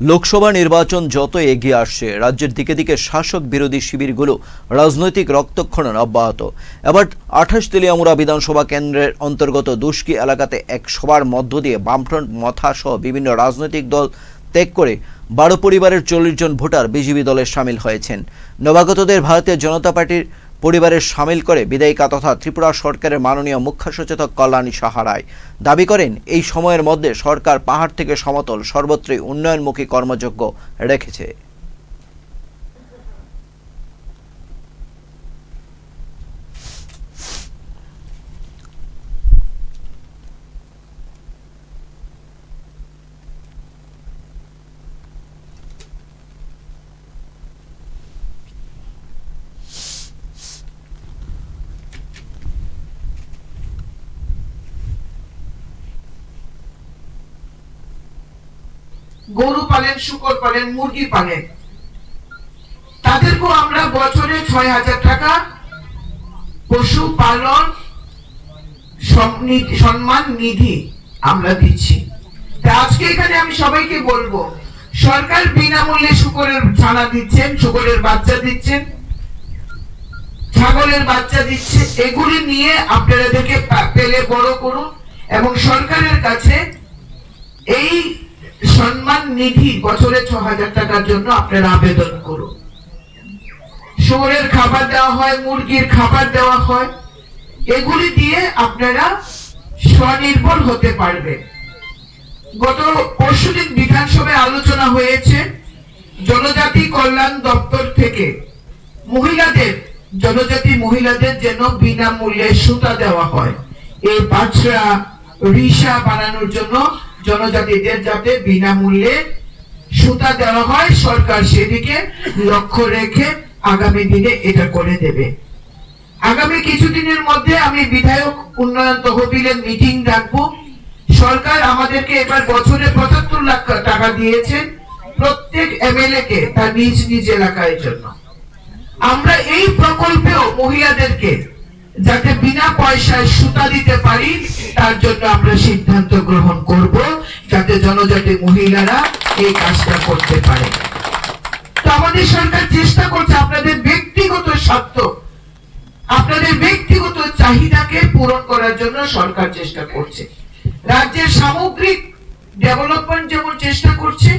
লোকসভা নির্বাচন যত এগিয়ে আসছে, রাজ্যের দিকে দিকে শাসক বিরোধী শিবিরগুলো রাজনৈতিক রক্তক্ষরণ অব্যাহত। এবার আঠাশ তেলিয়ামুড়া বিধানসভা কেন্দ্রের অন্তর্গত দুষ্কি এলাকাতে এক সভার মধ্য দিয়ে বামফ্রন্ট মথা সহ বিভিন্ন রাজনৈতিক দল ত্যাগ করে বারো পরিবারের চল্লিশ জন ভোটার বিজেপি দলে সামিল হয়েছেন। নবাগতদের ভারতীয় জনতা পার্টির পরিবারের সামিল করে বিদায়িকা তথা ত্রিপুরা সরকারের মাননীয় মুখ্য সচেতক কল্যাণী সাহারায় দাবি করেন, এই সময়ের মধ্যে সরকার পাহাড় থেকে সমতল, সর্বত্রই উন্নয়নমুখী কর্মযোগ্য রেখেছে। গরু পালেন, শুকর পালেন, মুরগি পালেন। তাদেরকেও আমরা বছরে ছয় হাজার টাকা পশু পালন সম্মান নিধি আমরা দিচ্ছি। আজকে এখানে আমি সবাইকে বলব, সরকার বিনামূল্যে শুকরের ছানা দিচ্ছেন, শুকরের বাচ্চা দিচ্ছেন, ছাগলের বাচ্চা দিচ্ছে, এগুলি নিয়ে আপনারা পা- পেলে বড় করুন এবং সরকারের কাছে নিধি, বছরে ছ হাজার টাকার জন্য আপনারা আবেদন করুন। শুয়োরের খাবার দেওয়া হয়, মুরগির খাবার দেওয়া হয়, এগুলি দিয়ে আপনারা স্বনির্ভর হতে পারবেন। গত পরশুদিন বিধানসভায় আলোচনা হয়েছে, জনজাতি কল্যাণ দপ্তর থেকে মহিলাদের, জনজাতি মহিলাদের যেন বিনামূল্যে সুতা দেওয়া হয়। এই বাছরা রিসা বানানোর জন্য জনজাতিদের যাতে বিনামূল্যে সুতা দেওয়া হয়, সরকার সেদিকে লক্ষ্য রেখে আগামী দিনে এটা করে দেবে। আগামী কিছুদিনের মধ্যে আমি বিধায়ক উন্নয়ন তহবিলের মিটিং রাখব সরকার আমাদেরকে এবার বছরে পঁচাত্তর লাখ টাকা দিয়েছেন প্রত্যেক এমএলএ কে তার নিজ নিজ এলাকার জন্য। আমরা এই প্রকল্পেও মহিলাদেরকে যাতে বিনা পয়সায় সুতা দিতে পারি, তার জন্য আমরা সিদ্ধান্ত গ্রহণ করব। জনজাতি মহিলারা এই কাজটা করতে পারে। আমাদের সরকার চেষ্টা করছে আপনাদের ব্যক্তিগত স্বার্থ, আপনাদের ব্যক্তিগত চাহিদাকে পূরণ করার জন্য সরকার চেষ্টা করছে। রাজ্যের সামগ্রিক ডেভেলপমেন্ট যেমন চেষ্টা করছে